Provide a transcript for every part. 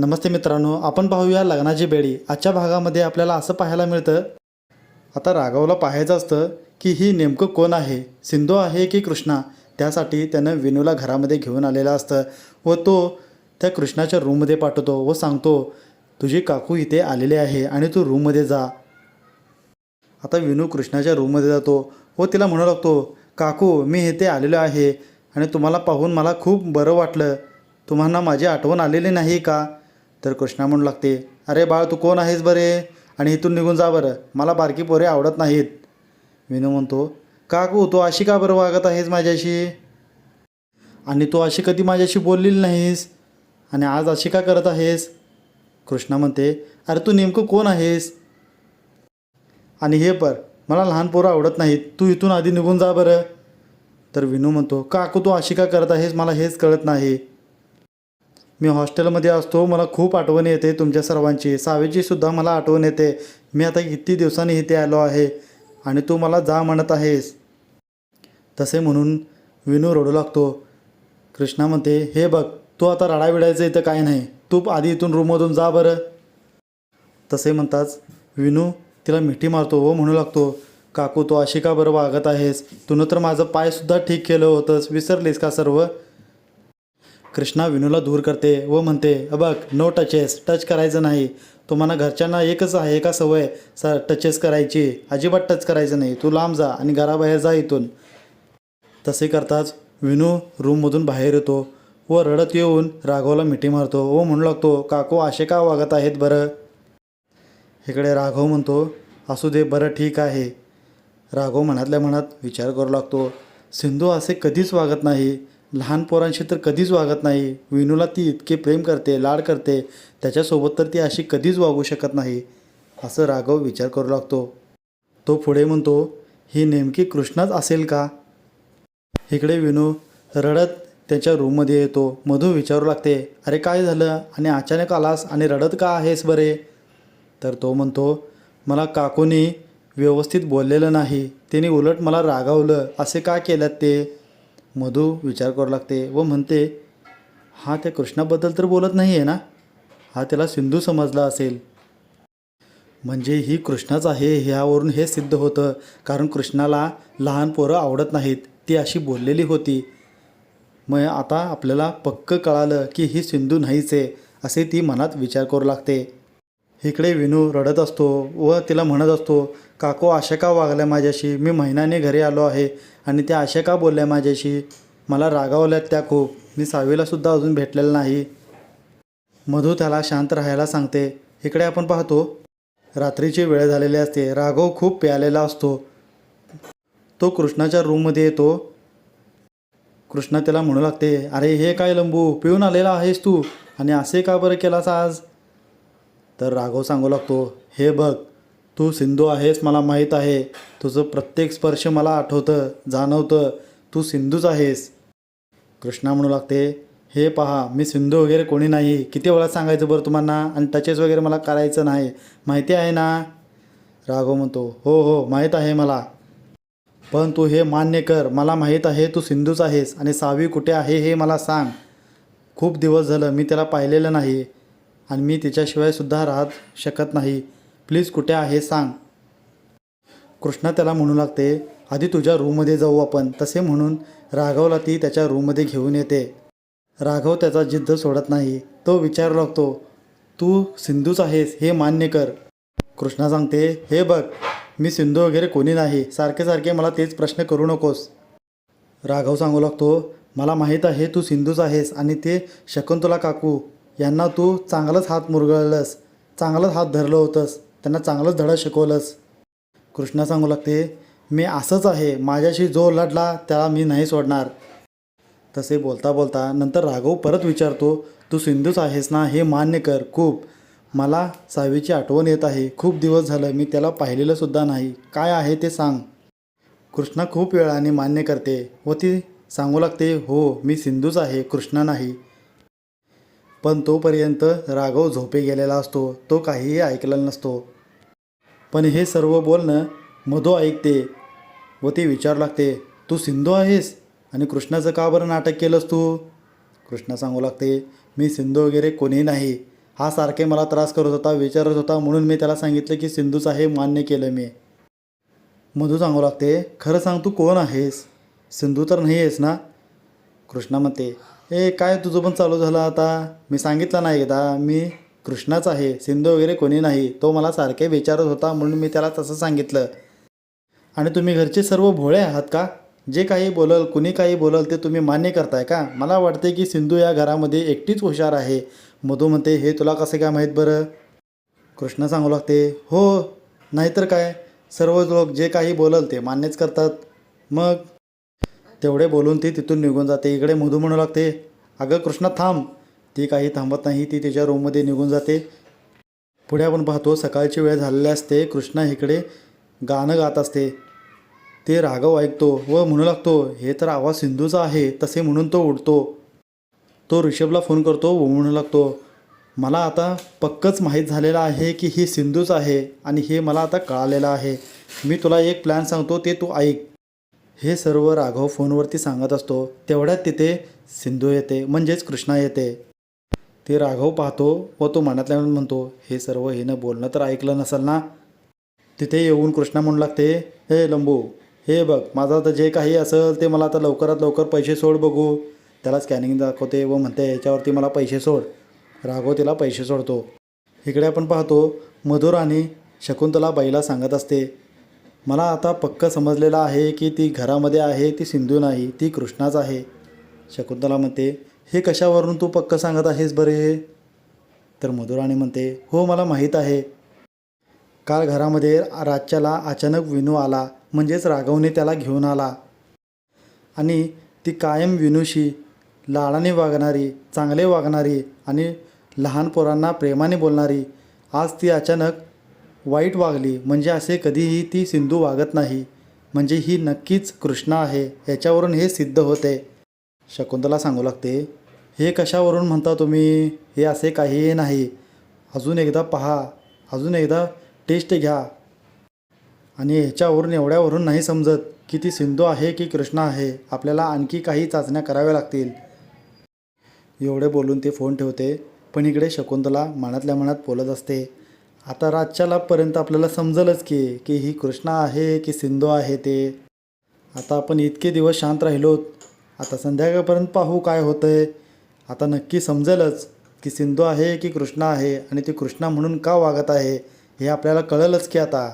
नमस्ते मित्रांनो आपण पाहूया लग्नाची बेडी. आजच्या भागामध्ये आपल्याला असं पाहायला मिळतं आता राघवला पाहायचं असतं की ही नेमकं कोण आहे? सिंधू आहे की कृष्णा? त्यासाठी त्यानं विनूला घरामध्ये घेऊन आलेलं असतं व तो त्या कृष्णाच्या रूममध्ये पाठवतो व सांगतो तुझी काकू इथे आलेली आहे आणि तू रूममध्ये जा. आता विनू कृष्णाच्या रूममध्ये जातो व तिला म्हणू लागतो काकू मी इथे आलेलो आहे आणि तुम्हाला पाहून मला खूप बरं वाटलं. तुम्हाला माझी आठवण आलेली नाही का? तर कृष्णा म्हणू लागते अरे बाळ तू कोण आहेस बरे? आणि इथून निघून जा बरं. मला बारकी पोरे आवडत नाहीत. विनू म्हणतो काकू तू अशी का बरं वागत आहेस माझ्याशी? आणि तू अशी कधी माझ्याशी बोललेली नाहीस? आणि आज अशी का करत आहेस? कृष्णा म्हणते अरे तू नेमकं कोण आहेस? आणि हे पर मला लहान पोरं आवडत नाहीत. तू इथून आधी निघून जा बरं. तर विनू म्हणतो काकू तू अशी का करत आहेस? मला हेच कळत नाही. मी हॉस्टेलमध्ये असतो मला खूप आठवण येते तुमच्या सर्वांची. सावेचीसुद्धा मला आठवण येते. मी आता किती दिवसांनी इथे आलो आहे आणि तू मला जा म्हणत आहेस. तसे म्हणून विनू रडू लागतो. कृष्णा म्हणते हे बघ तू आता रडाविडायचं इथं काय नाही. तू आधी इथून रूममधून जा बरं. तसे म्हणताच विनू तिला मिठी मारतो व म्हणू लागतो काकू तू अशी का बरं वागत आहेस? तुनं तर माझं पायसुद्धा ठीक केलं होतंस. विसरलीस का सर्व? कृष्णा विनूला दूर करते व म्हणते "अ बघ नो टचेस टच करायचं नाही. तुम्हाला घरच्यांना एकच आहे का सवय स टचेस करायची. अजिबात टच करायचं नाही. तू लांब जा आणि घराबाहेर जा इथून. तसे करताच विनू रूममधून बाहेर येतो व रडत येऊन राघवला मिठी मारतो व म्हणू लागतो काकू असे का वागत आहेत बरं? इकडे राघव म्हणतो असू दे बरं ठीक आहे. राघव मनातल्या मनात विचार करू लागतो सिंधू असे कधीच वागत नाही. लहान पोरांशी तर कधीच वागत नाही. विनूला ती इतके प्रेम करते लाड करते. त्याच्यासोबत तर ती अशी कधीच वागू शकत नाही असं राघव विचार करू लागतो. तो पुढे म्हणतो ही नेमकी कृष्णाच असेल का? इकडे विनू रडत त्याच्या रूममध्ये येतो. मधू विचारू लागते अरे काय झालं? आणि अचानक आलास आणि रडत का आहेस बरे? तर तो म्हणतो मला काकूनी व्यवस्थित बोललेलं नाही. तिने उलट मला रागावलं. असे का केलं ते? मधू विचार करू लागते व म्हणते हा त्या कृष्णाबद्दल तर बोलत नाही आहे ना? हा त्याला सिंधू समजला असेल. म्हणजे ही कृष्णाच आहे ह्यावरून हे सिद्ध होतं कारण कृष्णाला लहान पोरं आवडत नाहीत ती अशी बोललेली होती. मग आता आपल्याला पक्क कळालं की ही सिंधू नाहीच आहे असे ती मनात विचार करू लागते. इकडे विनू रडत असतो व तिला म्हणत असतो काको आशा का वागल्या माझ्याशी? मी महिन्याने घरी आलो आहे आणि त्या आशा का बोलल्या माझ्याशी? मला रागावल्यात त्या खूप. मी सावीलासुद्धा अजून भेटलेलं नाही. मधू त्याला शांत राहायला सांगते इकडे आपण पाहतो. रात्रीची वेळ झालेली असते. राघव खूप प्यालेला असतो. तो कृष्णाच्या रूममध्ये येतो. कृष्णा त्याला म्हणू लागते अरे हे काय लंबू? पिऊन आलेला आहेस तू? आणि असे का बरं केलास आज? तर राघव सांगू लागतो हे बघ तू सिंधू आहेस मला माहीत आहे. तुझं प्रत्येक स्पर्श मला आठवतं जाणवतं. तू सिंधूच आहेस. कृष्णा म्हणू लागते हे पहा मी सिंधू वगैरे कोणी नाही. किती वेळा सांगायचं बरं तुम्हाला आणि टचेस वगैरे मला करायचं नाही. माहिती आहे ना? राघव म्हणतो हो हो माहीत आहे मला. पण तू हे मान्य कर. मला माहीत आहे तू सिंधूच आहेस आणि सावी कुठे आहे हे मला सांग. खूप दिवस झालं मी त्याला पाहिलेलं नाही. आणि मी तिच्याशिवाय सुद्धा राहत शकत नाही. प्लीज कुठे आहे सांग. कृष्णा त्याला म्हणू लागते आधी तुझ्या रूममध्ये जाऊ आपण. तसे म्हणून राघवला ती त्याच्या रूममध्ये घेऊन येते. राघव त्याचा जिद्द सोडत नाही. तो विचारू लागतो तू सिंधूच आहेस हे मान्य कर. कृष्णा सांगते हे बघ मी सिंधू वगैरे कोणी नाही. सारखे सारखे मला तेच प्रश्न करू नकोस. राघव सांगू लागतो मला माहीत आहे तू सिंधूच आहेस आणि ते शकुंतला काकू. यांना तू चांगलंच हात मुरगळलंस चांगलंच हात धरलं होतंस त्यांना चांगलंच धडा शिकवलंस. कृष्णा सांगू लागते मी असंच आहे माझ्याशी जो लढला त्याला मी नाही सोडणार. तसे बोलता बोलता नंतर राघव परत विचारतो तू सिंधूच आहेस ना हे मान्य कर खूप. मला सावीची आठवण येत आहे खूप दिवस झालं मी त्याला पाहिलेलंसुद्धा नाही काय आहे ते सांग. कृष्णा खूप वेळाने मान्य करते व ती सांगू लागते हो मी सिंधूच आहे कृष्णा नाही. पण तोपर्यंत राघव झोपे गेलेला असतो तो काहीही ऐकलेला नसतो. पण हे सर्व बोलणं मधो ऐकते व ती विचारू लागते तू सिंधू आहेस? आणि कृष्णाचं का बरं नाटक केलंस तू? कृष्णा सांगू लागते मी सिंधू वगैरे कोणी नाही. हा सारखे मला त्रास करत होता विचारत होता म्हणून मी त्याला सांगितलं की सिंधूच आहे मान्य केलं मी. मधू सांगू लागते खरं सांग तू कोण आहेस? सिंधू तर नाही आहेस ना? कृष्णा म्हणते ए काय तुझं पण चालू झालं आता? मी सांगितलं नाही एकदा. मी कृष्णाच आहे. सिंधू वगैरे कोणी नाही. तो मला सारखे विचारत होता म्हणून मी त्याला तसं सांगितलं. आणि तुम्ही घरचे सर्व भोळे आहात का? जे काही बोलल कुणी काही बोलल ते तुम्ही मान्य करताय का? मला वाटते की सिंधू या घरामध्ये एकटीच हुशार आहे. मधू म्हणते हे तुला कसे काय माहीत बरं? कृष्ण सांगू लागते हो नाहीतर काय? सर्व लोक जे काही बोलल ते मान्यच करतात. मग तेवढे बोलून ती तिथून निघून जाते. इकडे मधू म्हणू लागते अगं कृष्णा थांब. ती काही थांबत नाही ती तिच्या रूममध्ये निघून जाते. पुढे आपण पाहतो सकाळची वेळ झालेली असते. कृष्णा इकडे गाणं गात असते. ते राघव ऐकतो व म्हणू लागतो हे तर आवाज सिंधूचा आहे तसे म्हणून तो उडतो. तो ऋषभला फोन करतो व म्हणू लागतो मला आता पक्कच माहीत झालेलं आहे की ही सिंधूच आहे आणि हे मला आता कळालेलं आहे. मी तुला एक प्लॅन सांगतो ते तू ऐक. हे सर्व राघव फोनवरती सांगत असतो तेवढ्यात तिथे सिंधू येते म्हणजेच कृष्णा येते. ते राघव पाहतो व तो मनातल्या म्हणतो हे सर्व हिनं बोलणं तर ऐकलं नसेल ना? तिथे येऊन कृष्णा म्हणू लागते हे लंबू हे बघ माझं आता जे काही असेल ते मला आता लवकरात लवकर पैसे सोड बघू. त्याला स्कॅनिंग दाखवते व म्हणते याच्यावरती मला पैसे सोड. राघव तिला पैसे सोडतो. इकडे आपण पाहतो मधुर आणि शकुंतला बाईला सांगत असते मला आता पक्क समजलेलं आहे की ती घरामध्ये आहे ती सिंधू नाही ती कृष्णाच आहे. शकुंतला म्हणते हे कशावरून तू पक्क सांगत आहेस बरे? तर मधुराणी म्हणते हो मला माहीत आहे. काल घरामध्ये रातच्याला अचानक विनू आला म्हणजेच राघवने त्याला घेऊन आला. आणि ती कायम विनूशी लाडाने वागणारी चांगले वागणारी आणि लहान पोरांना प्रेमाने बोलणारी आज ती अचानक वाईट वागली म्हणजे असे कधीही ती सिंधू वागत नाही. म्हणजे ही नक्कीच कृष्णा आहे याच्यावरून हे सिद्ध होते. शकुंतला सांगू लागते हे कशावरून म्हणता तुम्ही? हे असे काहीही नाही. अजून एकदा पहा अजून एकदा टेस्ट घ्या. आणि ह्याच्यावरून एवढ्यावरून नाही समजत की ती सिंधू आहे की कृष्णा आहे. आपल्याला आणखी काही चाचण्या कराव्या लागतील. एवढे बोलून ते फोन ठेवते पण इकडे शकुंतला मनातल्या मनात बोलत असते आता रातच्यालापर्यंत आपल्याला समजलंच की की ही कृष्णा आहे की सिंधू आहे ते. आता आपण इतके दिवस शांत राहिलोत. आता संध्याकाळपर्यंत पाहू काय होतं आहे आता नक्की समजेलच की सिंधू आहे की कृष्णा आहे आणि ती कृष्णा म्हणून का वागत आहे हे आपल्याला कळलंच की आता.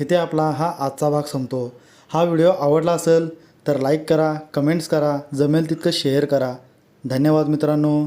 इथे आपला हा आजचा भाग संपतो. हा व्हिडिओ आवडला असेल तर लाईक करा कमेंट्स करा जमेल तितकं शेअर करा. धन्यवाद मित्रांनो.